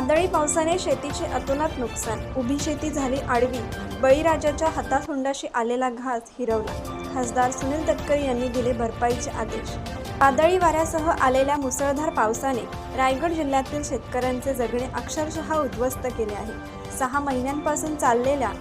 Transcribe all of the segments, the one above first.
वादळी पावसाने शेतीचे अतोनात नुकसान. उभी शेती झाली आडवी. बळीराजाच्या हातासुंडाशी आलेला घास हिरवला. खासदार सुनील तटकरे यांनी दिले भरपाईचे आदेश. वादळी वाऱ्यासह आलेल्या मुसळधार पावसाने रायगड जिल्ह्यातील शेतकऱ्यांचे जगणे अक्षरशः उद्ध्वस्त केले आहे. सहा महिन्यांपासून चाललेल्या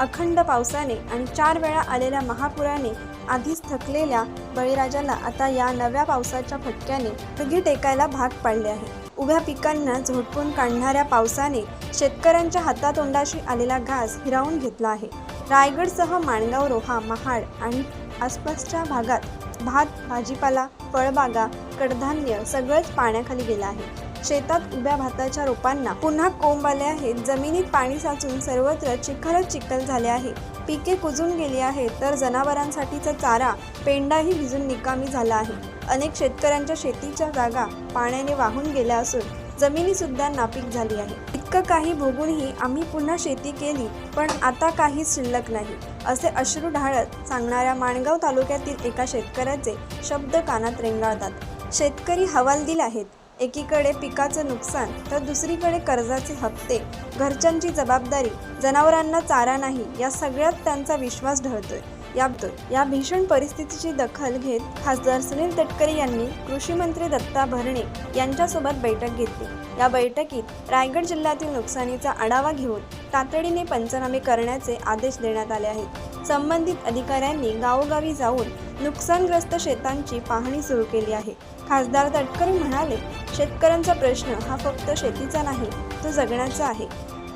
अखंड पावसाने आणि चार वेळा आलेल्या महापुराने आधीच थकलेल्या बळीराजाला आता या नव्या पावसाच्या फटक्याने तगी टेकायला भाग पाडले आहे. उभ्या पिकांना झोडपून काढणाऱ्या पावसाने शेतकऱ्यांच्या हातातोंडाशी आलेला घास हिरावून घेतला आहे. रायगडसह माणगाव रोहा महाड आणि आसपासच्या भागात भात भाजीपाला फळबागा कडधान्य सगळंच पाण्याखाली गेलं आहे. शेतात उभ्या भाताच्या रोपांना पुन्हा कोंब आले आहेत. जमिनीत पाणी साचून सर्वत्र चिखलच चिखल झाले आहे. पिके कुजून गेली आहेत तर जनावरांसाठीचा चारा पेंडाही भिजून निकामी झाला आहे. अनेक शेतकऱ्यांच्या शेतीच्या जागा पाण्याने वाहून गेल्या असून जमिनी सुद्धा नापीक झाली आहे. इतकं काही भोगूनही आम्ही पुन्हा शेती केली पण आता काहीच शिल्लक नाही असे अश्रू ढाळत सांगणाऱ्या माणगाव तालुक्यातील एका शेतकऱ्याचे शब्द कानात रेंगाळतात. शेतकरी हवालदिल आहेत. एकीकडे पिकाचं नुकसान तर दुसरीकडे कर्जाचे हप्ते. घरच्यांची जबाबदारी जनावरांना चारा नाही या सगळ्यात त्यांचा विश्वास ढळतोय. याबद्दल. या भीषण परिस्थितीची दखल घेत खासदार सुनील तटकरे यांनी कृषी मंत्री दत्ता भरणे यांच्यासोबत बैठक घेतली. या बैठकीत रायगड जिल्ह्यातील नुकसानीचा आढावा घेऊन तातडीने पंचनामे करण्याचे आदेश देण्यात आले आहेत. संबंधित अधिकाऱ्यांनी गावोगावी जाऊन नुकसानग्रस्त शेतांची पाहणी सुरू केली आहे. खासदार तटकरे म्हणाले शेतकऱ्यांचा प्रश्न हा फक्त शेतीचा नाही तो जगण्याचा आहे.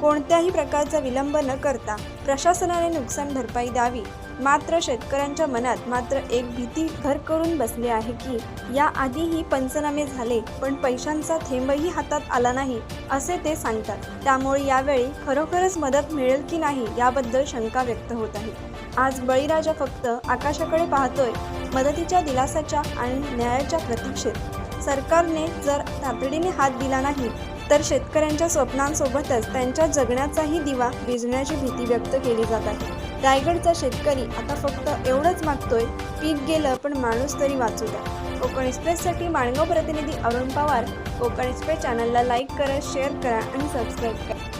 कोणत्याही प्रकारचा विलंब न करता प्रशासनाने नुकसान भरपाई द्यावी मात्र शेतकऱ्यांच्या मनात मात्र एक भीती घर करून बसली आहे की याआधीही पंचनामे झाले पण पैशांचा थेंबही हातात आला नाही असे ते सांगतात. त्यामुळे यावेळी खरोखरच मदत मिळेल की नाही याबद्दल शंका व्यक्त होत आहे. आज बळीराजा फक्त आकाशाकडे पाहतोय मदतीच्या दिलासाच्या आणि न्यायाच्या प्रतीक्षेत. सरकारने जर तातडीने हात दिला नाही तर शेतकऱ्यांच्या स्वप्नांसोबतच त्यांच्या जगण्याचाही दिवा विजण्याची भीती व्यक्त केली जात आहे. रायगडचा शेतकरी आता फक्त एवढंच मागतोय पीक गेलं पण माणूस तरी वाचू द्या. कोकण एक्सप्रेससाठी माणगाव प्रतिनिधी अरुण पवार. कोकण एक्सप्रेस चॅनलला लाईक करा शेअर करा आणि सबस्क्राईब करा.